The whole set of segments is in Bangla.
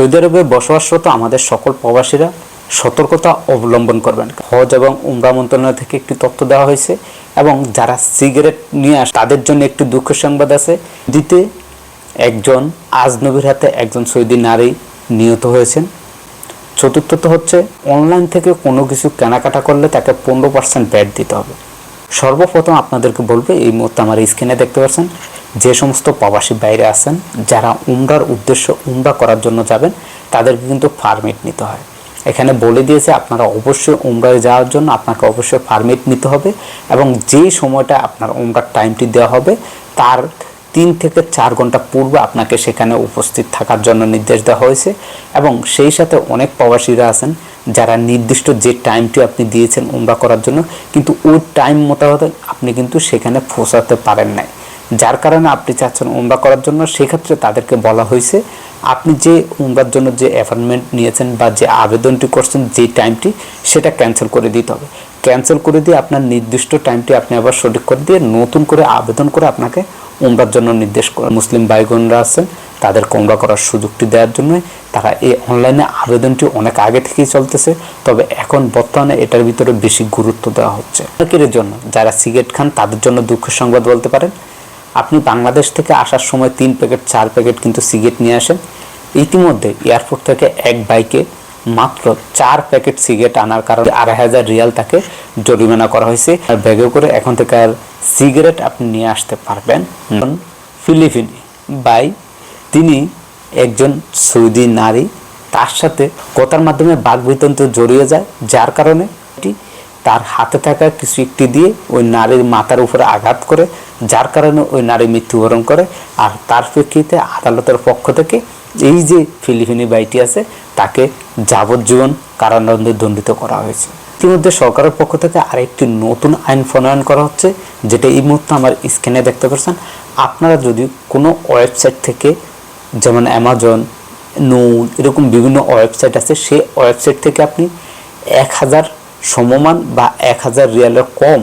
সৌদি আরবে বসবাসরত আমাদের সকল প্রবাসীরা সতর্কতা অবলম্বন করবেন। হজ এবং উমরা মন্ত্রণালয় থেকে একটি তথ্য দেওয়া হয়েছে এবং যারা সিগারেট নিয়ে আস, তাদের জন্য একটি দুঃখের সংবাদ আছে। দিতে একজন আজনবীর হাতে একজন সৌদি নারী নিহত হয়েছেন। চতুর্থত হচ্ছে অনলাইন থেকে কোনো কিছু কেনাকাটা করলে তাকে পনেরো পার্সেন্ট ব্যাট দিতে হবে। সর্বপ্রথম আপনাদেরকে বলবে, এই মুহূর্তে আমার স্ক্রিনে দেখতে পাচ্ছেন যে সমস্ত প্রবাসী বাইরে আছেন, যারা উমরার উদ্দেশ্য উমরা করার জন্য যাবেন, তাদেরকে কিন্তু পারমিট নিতে হয়। এখানে বলে দিয়েছে আপনারা অবশ্যই উমরায় যাওয়ার জন্য আপনাকে অবশ্যই পারমিট নিতে হবে এবং যে সময়টা আপনার উমরার টাইমটি দেওয়া হবে, তার তিন থেকে চার ঘণ্টা পূর্বে আপনাকে সেখানে উপস্থিত থাকার জন্য নির্দেশ দেওয়া হয়েছে এবং সেই সাথে অনেক প্রবাসীরা আছেন, যারা নির্দিষ্ট যে টাইমটি আপনি দিয়েছেন উমরা করার জন্য, কিন্তু ওই টাইম মোতাবেক আপনি কিন্তু সেখানে পৌঁছাতে পারেন নাই। যার কারণে আপনি চাচ্ছেন উমরা করার জন্য, সেক্ষেত্রে তাদেরকে বলা হয়েছে, আপনি যে উমরার জন্য যে অ্যাপয়েন্টমেন্ট নিয়েছেন বা যে আবেদনটি করছেন, যে টাইমটি সেটা ক্যান্সেল করে দিতে হবে। ক্যান্সেল করে দিয়ে আপনার নির্দিষ্ট টাইমটি আপনি আবার সঠিক করে দিয়ে নতুন করে আবেদন করে আপনাকে উমরার জন্য নির্দেশ করে। মুসলিম ভাইগণরা আছেন তাদের উমরা করার সুযোগটি দেওয়ার জন্য তারা এই অনলাইনে আবেদনটি অনেক আগে থেকেই চলতেছে, তবে এখন বর্তমানে এটার ভিতরে বেশি গুরুত্ব দেওয়া হচ্ছে। অনেকের জন্য, যারা সিগারেট খান, তাদের জন্য দুঃখের সংবাদ বলতে পারেন। আপনি বাংলাদেশ থেকে আসার সময় তিন প্যাকেট, চার প্যাকেট কিন্তু সিগারেট নিয়ে আসেন। ইতিমধ্যে এয়ারপোর্ট থেকে এক বাইকে মাত্র চার প্যাকেট সিগারেট আনার কারণে আড়াই হাজার রিয়াল তাকে জরিমানা করা হয়েছে। আর ব্যাগে করে এখন থেকে আর সিগারেট আপনি নিয়ে আসতে পারবেন। ফিলিপিনি বাই তিনি একজন সৌদি নারী। তার সাথে কথার মাধ্যমে বাগবিতন্ত্র জড়িয়ে যায়, যার কারণে এটি তার হাতে থাকা কিছু একটি দিয়ে ওই নারীর মাথার উপরে আঘাত করে, যার কারণে ওই নারী মৃত্যুবরণ করে। আর তার প্রেক্ষিতে আদালতের পক্ষ থেকে এই যে ফিলিপিনি বাইটি আছে, তাকে যাবজ্জীবন কারাদণ্ডে দণ্ডিত করা হয়েছে। ইতিমধ্যে সরকারের পক্ষ থেকে আরেকটি নতুন আইন প্রণয়ন করা হচ্ছে, যেটা এই মুহূর্তে আমার স্ক্রিনে দেখতে পাচ্ছেন। আপনারা যদি কোনো ওয়েবসাইট থেকে, যেমন অ্যামাজন নুন এরকম বিভিন্ন ওয়েবসাইট আছে, সেই ওয়েবসাইট থেকে আপনি এক হাজার সমমান বা এক হাজার রিয়ালের কম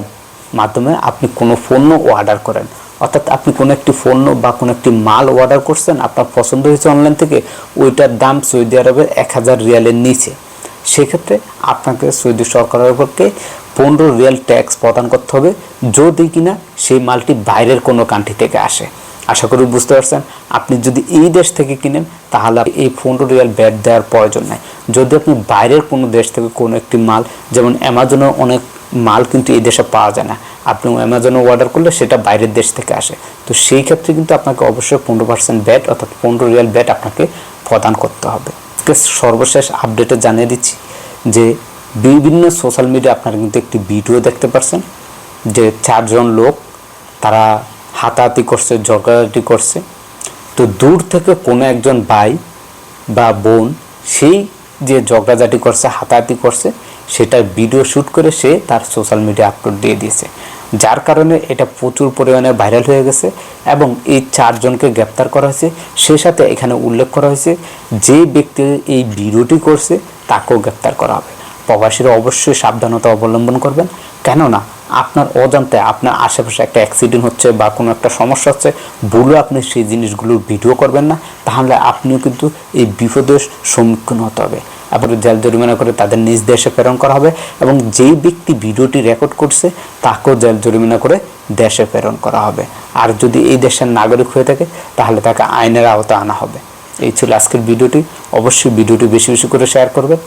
মাধ্যমে আপনি কোনো পণ্য অর্ডার করেন। অর্থাৎ আপনি কোনো একটি পণ্য বা কোনো একটি মাল অর্ডার করছেন, আপনার পছন্দ হয়েছে অনলাইন থেকে, ওইটার দাম সৌদি আরবের এক হাজার রিয়ালের নিচে। সেক্ষেত্রে আপনাকে সৌদি সরকারের উপরকে পনেরো রিয়াল ট্যাক্স প্রদান করতে হবে, যদি কিনা সেই মালটি বাইরের কোনো কান্ট্রি থেকে আসে। আশা করি বুঝতে পারছেন? আপনি যদি এই দেশ থেকে কিনেন, তাহলে এই পনেরো রিয়াল ব্যাট দেওয়ার প্রয়োজন নাই। যদি আপনি বাইরের কোনো দেশ থেকে কোনো একটি মাল, যেমন অ্যামাজনের অনেক মাল কিন্তু এই দেশে পাওয়া যায় না। আপনি অ্যামাজনে অর্ডার করলে সেটা বাইরের দেশ থেকে আসে। তো সেই ক্ষেত্রে কিন্তু আপনাকে অবশ্যই পনেরো পার্সেন্ট ব্যাট অর্থাৎ পনেরো রিয়াল ব্যাট আপনাকে প্রদান করতে হবে। সর্বশেষ আপডেটে জানিয়ে দিচ্ছি যে বিভিন্ন সোশ্যাল মিডিয়া আপনারা কিন্তু একটি ভিডিও দেখতে পারছেন, যে চারজন লোক তারা হাতাহাতি করছে, ঝগড়াঝাটি করছে। তো দূর থেকে কোনো একজন ভাই বা বোন সেই যে ঝগড়াঝাটি করছে, হাতাহাতি করছে, সেটার ভিডিও শ্যুট করে সে তার সোশ্যাল মিডিয়া আপলোড দিয়ে দিয়েছে। যার কারণে এটা প্রচুর পরিমাণে ভাইরাল হয়ে গেছে এবং এই চারজনকে গ্রেপ্তার করা হয়েছে। সে সাথে এখানে উল্লেখ করা হয়েছে, যে ব্যক্তি এই ভিডিওটি করছে, তাকেও গ্রেপ্তার করা হবে। প্রবাসীরা অবশ্যই সাবধানতা অবলম্বন করবেন। কেননা, আপনার অজান্তে আপনার আশেপাশে একটা অ্যাক্সিডেন্ট হচ্ছে বা কোনো একটা সমস্যা হচ্ছে বলে আপনি সেই জিনিসগুলোর ভিডিও করবেন না। তাহলে আপনিও কিন্তু এই বিপদের সম্মুখীন হতে হবে। এবং জেল জরিমানা করে তাদের নিজ দেশে প্রেরণ করা হবে এবং যেই ব্যক্তি ভিডিওটি রেকর্ড করছে, তাকেও জেল জরিমানা করে দেশে প্রেরণ করা হবে। আর যদি এই দেশের নাগরিক হয়ে থাকে, তাহলে তাকে আইনের আওতা আনা হবে। এই ছিল আজকের ভিডিওটি। অবশ্যই ভিডিওটি বেশি বেশি করে শেয়ার করবেন।